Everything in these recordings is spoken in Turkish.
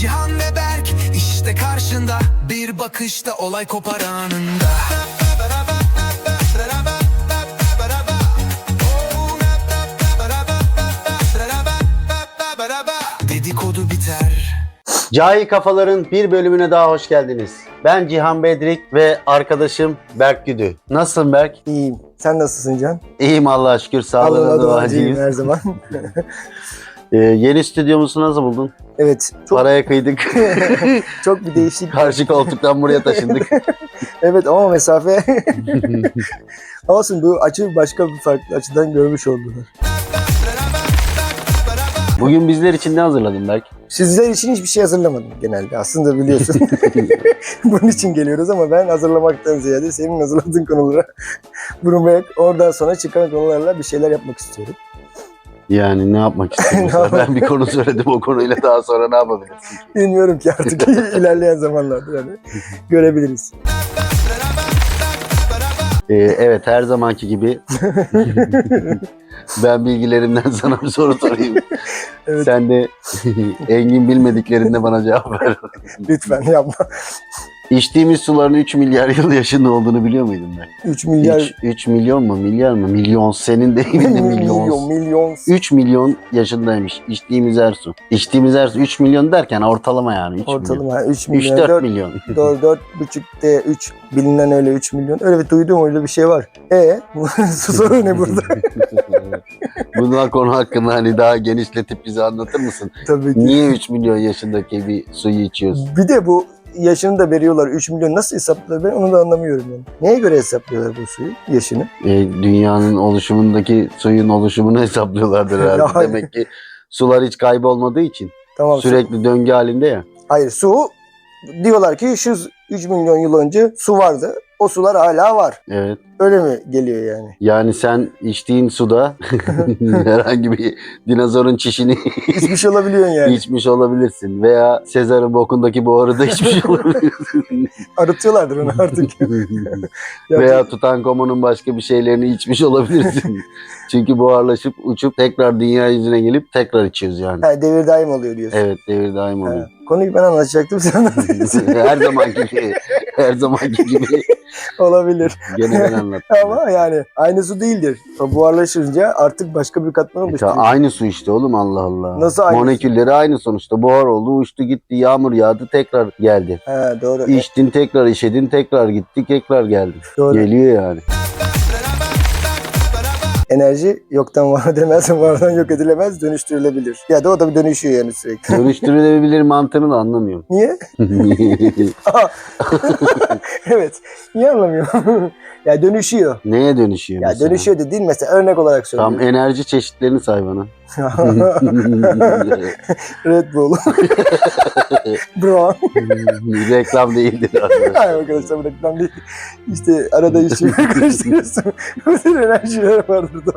Cihan ve Berk işte karşında Bir bakışta olay kopar anında Dedikodu biter Cahil Kafaların bir bölümüne daha hoş geldiniz. Ben Cihan Bedrik ve arkadaşım Berk Güdü. Nasılsın Berk? İyiyim. Sen nasılsın Can? İyiyim Allah'a şükür. Sağlığına duacıyım her zaman. Ee, yeni stüdyomuzu nasıl buldun? evet. Çok Paraya kıydık. çok bir değişik. Karşı koltuktan buraya taşındık. evet ama mesafe. Olsun bu açı başka bir farklı açıdan görmüş oldular. Bugün bizler için ne hazırladın Berk? Sizler için hiçbir şey hazırlamadım genelde. Aslında biliyorsun. Bunun için geliyoruz ama ben hazırlamaktan ziyade senin hazırladığın konulara vurmaya, oradan sonra çıkan konularla bir şeyler yapmak istiyorum. Yani ne yapmak istiyorsun? ben bir konu söyledim o konuyla daha sonra ne yapabilirsin? Bilmiyorum ki artık ilerleyen zamanlarda yani görebiliriz. Ee, evet her zamanki gibi ben bilgilerimden sana bir soru sorayım. Evet. Sen de Engin bilmediklerinde bana cevap ver. Lütfen yapma. İçtiğimiz suların 3 milyar yıl yaşında olduğunu biliyor muydun ben? 3 milyar 3, 3 milyon mu? Milyar mı? Milyon. Senin deyiminde milyon. milyon milyon 3 milyon yaşındaymış içtiğimiz her su. İçtiğimiz her su 3 milyon derken ortalama yani 3 milyon. ortalama 3 milyon 3-4 4 milyon. 4 4 buçuk D 3 bilinen öyle 3 milyon. Öyle bir duydum öyle bir şey var. E soru ne burada? Bunlar konu hakkında hani daha genişletip bize anlatır mısın? Tabii ki. Niye 3 milyon yaşındaki bir suyu içiyorsun? Bir de bu yaşını da veriyorlar 3 milyon nasıl hesaplıyorlar ben onu da anlamıyorum yani. Neye göre hesaplıyorlar bu suyu yaşını? E, dünyanın oluşumundaki suyun oluşumunu hesaplıyorlardır herhalde. Demek ki sular hiç kaybolmadığı için Tamam. sürekli döngü halinde ya. Hayır su diyorlar ki şu 3 milyon yıl önce su vardı. O sular hala var. Evet. Öyle mi geliyor yani? Yani sen içtiğin suda herhangi bir dinozorun çişini şey olabiliyorsun yani. içmiş olabilirsin. Veya Sezar'ın bokundaki buharı da içmiş olabilirsin. Arıtıyorlardır onu artık. Ya Veya Tutankamon'un başka bir şeylerini içmiş olabilirsin. Çünkü buharlaşıp uçup tekrar dünya yüzüne gelip tekrar içiyoruz yani. Ha, devir daim oluyor diyorsun. Evet devir daim oluyor. Ha, Konuyu ben anlatacaktım sen anlatıyorsun. her zamanki gibi. Her zamanki gibi. Olabilir. Gene ben anlattım. Ama yani aynı su değildir. Buharlaşınca artık başka bir katman Ya oluşturuyor. aynı su işte oğlum Allah Allah. Nasıl aynı su? Molekülleri aynı sonuçta. Buhar oldu, uçtu gitti, yağmur yağdı, tekrar geldi. He doğru. İçtin tekrar işedin, tekrar gitti, tekrar geldi. doğru. Geliyor yani. Enerji yoktan var edemez, vardan yok edilemez, dönüştürülebilir. Ya da o da bir dönüşüyor yani sürekli. Dönüştürülebilir mantığını da anlamıyorum. Niye? evet. Niye anlamıyorum? ya dönüşüyor. Neye dönüşüyor Ya mesela? dönüşüyor dediğin mesela örnek olarak Tam söylüyorum. enerji çeşitlerini say bana. Red Bull. Brown. Reklam değildir arkadaşlar. Hayır arkadaşlar bu reklam değil. İşte arada işi karıştırıyorsun. Bütün enerjiler vardır da.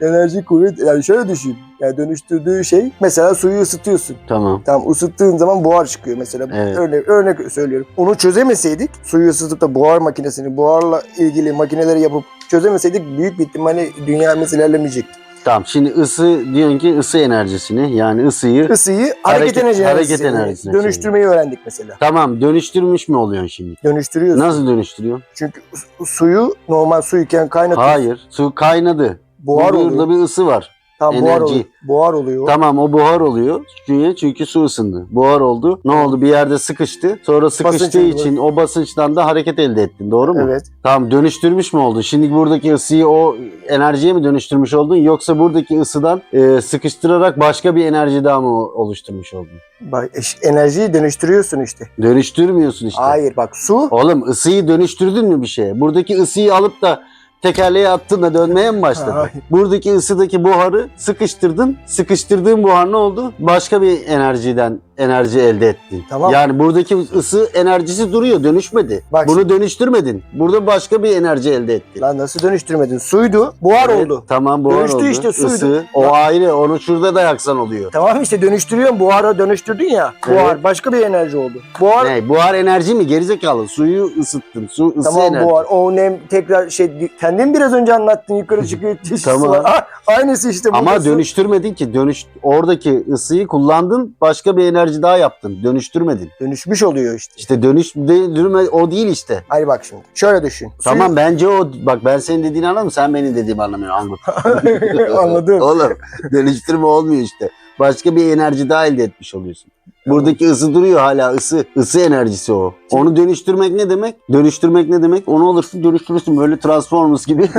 Enerji, kuvvet. Yani şöyle düşün. Yani dönüştürdüğü şey mesela suyu ısıtıyorsun. Tamam. Tam ısıttığın zaman buhar çıkıyor mesela. Evet. Örnek, örnek söylüyorum. Onu çözemeseydik suyu ısıtıp da buhar makinesini, buharla ilgili makineleri yapıp çözemeseydik büyük bir ihtimalle dünyamız ilerlemeyecekti. Tamam şimdi ısı diyorsun ki ısı enerjisini yani ısıyı Isıyı hareket, Hareket- enerjisi. hareket enerjisine Dönüştürmeyi öğrendik mesela. tamam dönüştürmüş mü oluyorsun şimdi? Dönüştürüyorsun. Nasıl dönüştürüyorsun? Çünkü su- suyu normal suyken kaynatıyorsun. Hayır. Su kaynadı. Buhar Burada oluyor. bir ısı var. Tam buhar enerji. oluyor. Buhar oluyor. Tamam o buhar oluyor. Çünkü, çünkü su ısındı. Buhar oldu. Ne oldu? Bir yerde sıkıştı. Sonra sıkıştığı oldu. için o basınçtan da hareket elde ettin. Doğru mu? Evet. Tamam dönüştürmüş mü oldun? Şimdi buradaki ısıyı o enerjiye mi dönüştürmüş oldun? Yoksa buradaki ısıdan e, sıkıştırarak başka bir enerji daha mı oluşturmuş oldun? Bak eş- enerjiyi dönüştürüyorsun işte. Dönüştürmüyorsun işte. Hayır bak su Oğlum ısıyı dönüştürdün mü bir şeye? Buradaki ısıyı alıp da tekerleğe attın da dönmeye mi başladı? Buradaki ısıdaki buharı sıkıştırdın. Sıkıştırdığın buhar ne oldu? Başka bir enerjiden enerji elde ettin. Tamam. Yani buradaki ısı enerjisi duruyor, dönüşmedi. Bak Bunu dönüştürmedin. Burada başka bir enerji elde ettin. lan nasıl dönüştürmedin? Suydu, buhar Evet, oldu. Tamam buhar Dönüştü oldu. işte, suydu. Isı, o Bak. ayrı. Onu şurada da yaksan oluyor. Tamam işte dönüştürüyorsun. Buhara dönüştürdün ya. Buhar Evet. başka bir enerji oldu. Buhar Ne? Buhar enerji mi? Gerizekalı. Suyu ısıttın. Su ısı tamam enerji. buhar. O nem tekrar şey kendin biraz önce anlattın yukarı çıkıyor. Tamam. aynısı işte. Ama dönüştürmedin ki. Dönüş oradaki ısıyı kullandın. Başka bir enerji enerji daha yaptın. Dönüştürmedin. Dönüşmüş oluyor işte. İşte dönüştürme o değil işte. Hayır bak şimdi. Şöyle düşün. Tamam bence o bak ben senin dediğini anladım sen benim dediğimi anlamıyorsun. Suyu- Anladım. Oğlum dönüştürme olmuyor işte. Başka bir enerji daha elde etmiş oluyorsun. Buradaki ısı duruyor hala ısı. Isı enerjisi o. Onu dönüştürmek ne demek? Dönüştürmek ne demek? Onu alırsın dönüştürürsün böyle Transformers gibi.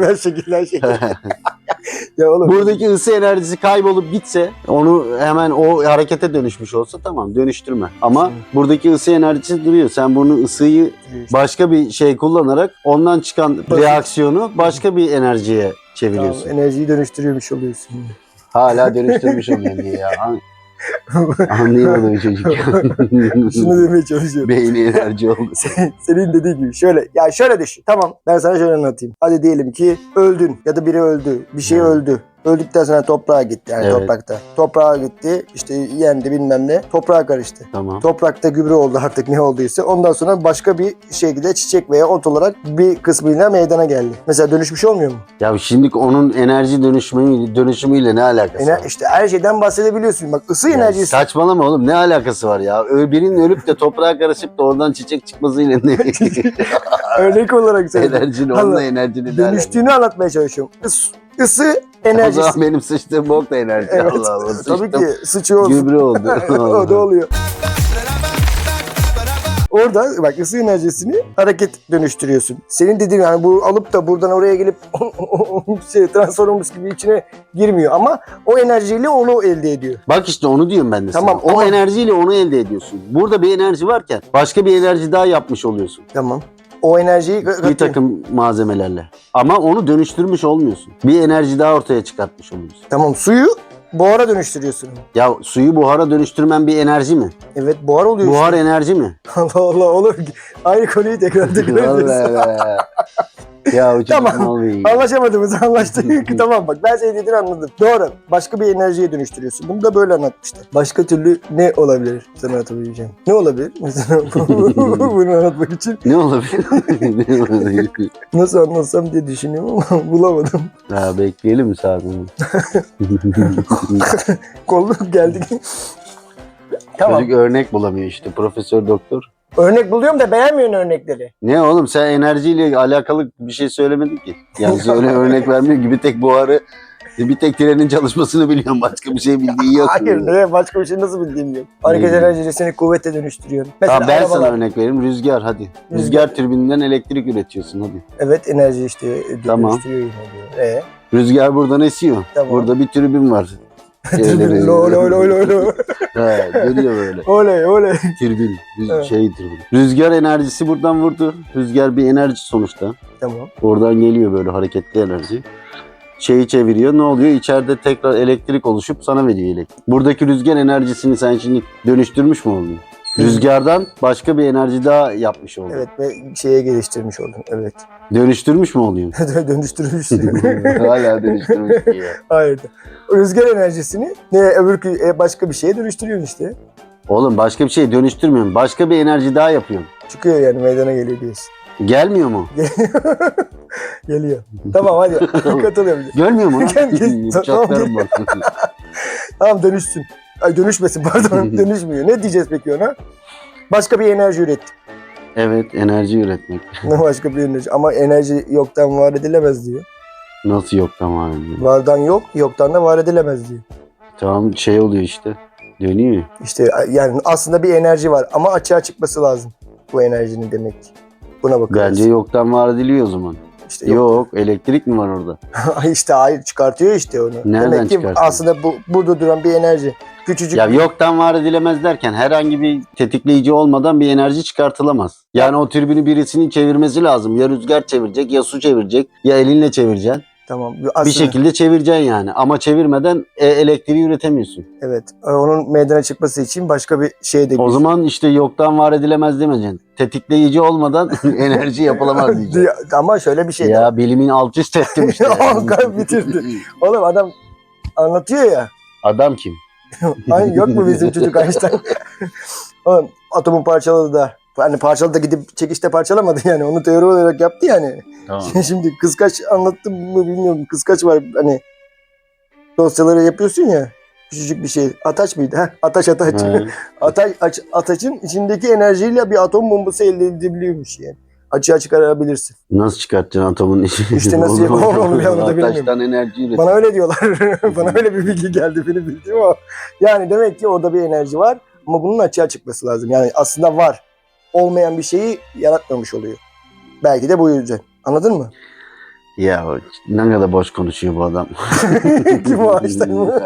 Her şekilde her şekilde. ya oğlum. Buradaki ısı enerjisi kaybolup gitse onu hemen o harekete dönüşmüş olsa tamam dönüştürme. Ama buradaki ısı enerjisi duruyor. Sen bunu ısıyı başka bir şey kullanarak ondan çıkan reaksiyonu başka bir enerjiye Tamam, çeviriyorsun. enerjiyi dönüştürüyormuş oluyorsun. Hala dönüştürmüş oluyor diye ya. An- Anlayamadım çocuk. Şunu demeye çalışıyorum. Beyni enerji oldu. Senin dediğin gibi şöyle ya şöyle düşün. Tamam ben sana şöyle anlatayım. Hadi diyelim ki öldün ya da biri öldü. Bir şey öldü. Öldükten sonra toprağa gitti yani Evet. toprakta. Toprağa gitti işte yendi bilmem ne. Toprağa karıştı. Tamam. Toprakta gübre oldu artık ne olduysa. Ondan sonra başka bir şekilde çiçek veya ot olarak bir kısmıyla meydana geldi. Mesela dönüşmüş olmuyor mu? Ya şimdi onun enerji dönüşümü, dönüşümüyle ne alakası Ener- var? işte her şeyden bahsedebiliyorsun. Bak ısı Ya enerjisi. saçmalama oğlum ne alakası var ya? Birinin ölüp de toprağa karışıp da oradan çiçek çıkmasıyla ne? Örnek olarak söylüyorum. enerjinin Allah. onunla ne alakası? Dönüştüğünü anlatmaya çalışıyorum. Is, ısı O enerjisi. zaman benim sıçtığım bok da enerji. Evet. Allah Allah. Tabii ki sıçıyor olsun. Gübre oldu. o da oluyor. Orada bak ısı enerjisini hareket dönüştürüyorsun. Senin dediğin yani bu alıp da buradan oraya gelip şey, transformers gibi içine girmiyor ama o enerjiyle onu elde ediyor. Bak işte onu diyorum ben de Tamam, sana. O ama- enerjiyle onu elde ediyorsun. Burada bir enerji varken başka bir enerji daha yapmış oluyorsun. Tamam. O enerjiyi Bir takım malzemelerle. Ama onu dönüştürmüş olmuyorsun. Bir enerji daha ortaya çıkartmış oluyorsun. Tamam suyu buhara dönüştürüyorsun. Ya suyu buhara dönüştürmen bir enerji mi? Evet buhar oluyor. Buhar enerji mi? işte. Allah Allah olur. Aynı konuyu tekrar tekrar ediyorsun. Ya Tamam. mal beyin. Anlaşamadığımızı anlaştık. tamam bak ben senin dediğini anladım. Doğru. Başka bir enerjiye dönüştürüyorsun. Bunu da böyle anlatmışlar. Başka türlü ne olabilir sana anlatabileceğim? Ne olabilir? Mesela bunu anlatmak için Ne olabilir? ne olabilir? nasıl anlatsam diye düşünüyorum ama bulamadım. Ha, bekleyelim mi saatini? Kolluk geldik. tamam. Çocuk örnek bulamıyor işte. Profesör doktor. Örnek buluyorum da beğenmiyorsun örnekleri. Ne oğlum sen enerjiyle alakalı bir şey söylemedin ki. Yani söyle örnek vermiyor gibi tek buharı bir tek trenin çalışmasını biliyorum. Başka bir şey bildiği yok. Hayır ne başka bir şey nasıl bildiğim yok. Hareket Ne? enerjisini kuvvete dönüştürüyorum. Mesela Tamam ben sana arabalar. örnek vereyim. Rüzgar hadi. Rüzgar. Rüzgar türbininden elektrik üretiyorsun hadi. Evet enerji işte Tamam. dönüştürüyor yine diyor. E, Rüzgar buradan esiyor. Tamam. Burada bir tribün var. Şeyleri- lo lo lo lo lo. He, dönüyor böyle. Oley oley. Tribün. Rüz- Evet. Şey tribün. Rüzgar enerjisi buradan vurdu. Rüzgar bir enerji sonuçta. Tamam. Oradan geliyor böyle hareketli enerji. Şeyi çeviriyor. Ne oluyor? İçeride tekrar elektrik oluşup sana veriyor elektrik. Buradaki rüzgar enerjisini sen şimdi dönüştürmüş mü oldun? Rüzgardan başka bir enerji daha yapmış oldun. Evet ve şeye geliştirmiş oldum. Evet. Dönüştürmüş mü oluyorsun? Dönüştürmüş. Hala dönüştürmüş diyor. Hayır. Rüzgar enerjisini ne öbür e, başka bir şeye dönüştürüyorsun işte. Oğlum başka bir şey dönüştürmüyorsun. Başka bir enerji daha yapıyorsun. Çıkıyor yani meydana geliyor diyorsun. Gelmiyor mu? Geliyor. tamam hadi katılıyorum. Görmüyor mu? Gel, gel. Bak. Tamam dönüşsün. Ay dönüşmesin pardon dönüşmüyor. Ne diyeceğiz peki ona? Başka bir enerji ürettik. evet enerji üretmek. Başka bir enerji. Ama enerji yoktan var edilemez diyor. Nasıl yok tamam. Vardan yok, yoktan da var edilemez diyor. Tamam şey oluyor işte. Dönüyor. İşte yani aslında bir enerji var ama açığa çıkması lazım bu enerjinin demek ki. Buna bakıyoruz. Bence yoktan var ediliyor o zaman. işte yok. Yok. elektrik mi var orada? işte hayır çıkartıyor işte onu. Nereden demek ki çıkartıyor? aslında bu burada duran bir enerji. Küçücük Ya yoktan var edilemez derken herhangi bir tetikleyici olmadan bir enerji çıkartılamaz. Yani o türbünü birisinin çevirmesi lazım. Ya rüzgar çevirecek ya su çevirecek ya elinle çevireceksin. tamam. Bir Aslında, şekilde çevireceksin yani. Ama çevirmeden e, elektriği üretemiyorsun. Evet. Onun meydana çıkması için başka bir şey de O zaman işte yoktan var edilemez demeyeceksin. Tetikleyici olmadan enerji yapılamaz diyeceksin. ama şöyle bir şey. de- Ya bilimin alt üst ettim işte. Bitirdi. Oğlum adam anlatıyor ya. Adam kim? Aynı yok mu bizim çocuk Einstein? Oğlum atomu parçaladı da hani parçaladı da gidip çekişte parçalamadı yani. Onu teori olarak yaptı yani. Tamam. Şimdi kıskaç anlattım mı bilmiyorum. Kıskaç var hani dosyaları yapıyorsun ya. Küçücük bir şey. Ataç mıydı? Heh, ataç ataç. Ataç, aç- ataçın içindeki enerjiyle bir atom bombası elde edilebiliyormuş yani. Açığa çıkarabilirsin. Nasıl çıkartacaksın atomun içini? İşte nasıl yapalım onu ben onu da bilmiyorum. Ataştan enerji üret. Bana öyle diyorlar. Bana öyle bir bilgi geldi benim bildiğim o. Yani demek ki orada bir enerji var ama bunun açığa çıkması lazım. Yani aslında var. Olmayan bir şeyi yaratmamış oluyor. Belki de bu yüzden. Anladın mı? Ya ne kadar boş konuşuyor bu adam. Kim o Einstein mı?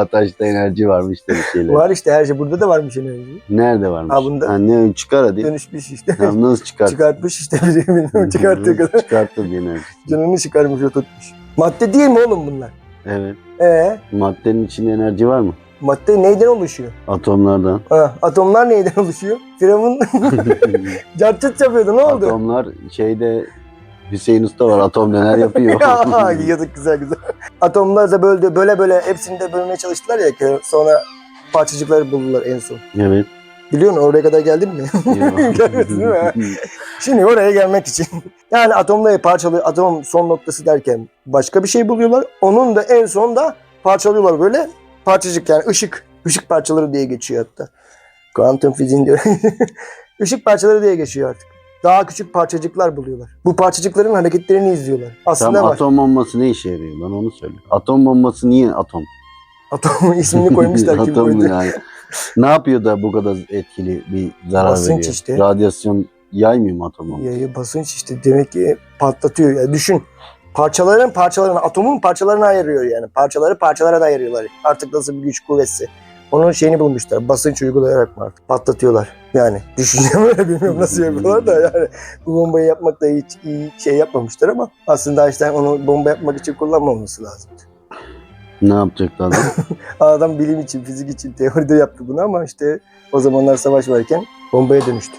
Ataşta enerji varmış da bir şeyler. Var işte her şey. Burada da varmış enerji. Nerede varmış? Ha, bunda- Ha, ne çıkar hadi. Dönüşmüş işte. Ya nasıl çıkart? Çıkartmış işte biri bilmiyorum çıkarttığı kadar. Çıkarttı enerji. Canını çıkarmış o tutmuş. Madde değil mi oğlum bunlar? Evet. Ee, Maddenin içinde enerji var mı? madde neyden oluşuyor? Atomlardan. Ha, atomlar neyden oluşuyor? Firavun cartıt yapıyordu ne oldu? Atomlar şeyde Hüseyin Usta var atom neler yapıyor. Ya, Yazık güzel güzel. Atomlar da böldü, böyle böyle hepsini de bölmeye çalıştılar ya sonra parçacıkları buldular en son. evet. Biliyor musun oraya kadar geldin mi? Gelmedin değil mi? Şimdi oraya gelmek için. Yani atomları parçalıyor. Atom son noktası derken başka bir şey buluyorlar. Onun da en son da parçalıyorlar böyle. Parçacık yani ışık. Işık parçaları diye geçiyor hatta. Kuantum fiziğin diyor. Işık parçaları diye geçiyor artık. Daha küçük parçacıklar buluyorlar. Bu parçacıkların hareketlerini izliyorlar. Aslında Tam var. atom bombası ne işe yarıyor? Bana onu söyle. Atom bombası niye atom? Atom ismini koymuşlar kim atom koydu? yani. ne yapıyor da bu kadar etkili bir zarar Basınç veriyor? işte. Radyasyon yaymıyor mu atom bombası? Yayı basınç işte demek ki patlatıyor. Yani düşün. Parçaların parçalarına, atomun parçalarına ayırıyor yani. Parçaları parçalara da ayırıyorlar. Artık nasıl bir güç kuvvetse. Onun şeyini bulmuşlar. Basınç uygulayarak mı artık patlatıyorlar. Yani düşüncem öyle bilmiyorum nasıl yapıyorlar da yani bu bombayı yapmak da hiç iyi şey yapmamışlar ama aslında Einstein onu bomba yapmak için kullanmaması lazım. Ne yapacaktı adam? Adam bilim için, fizik için, teoride yaptı bunu ama işte o zamanlar savaş varken bombaya dönüştü.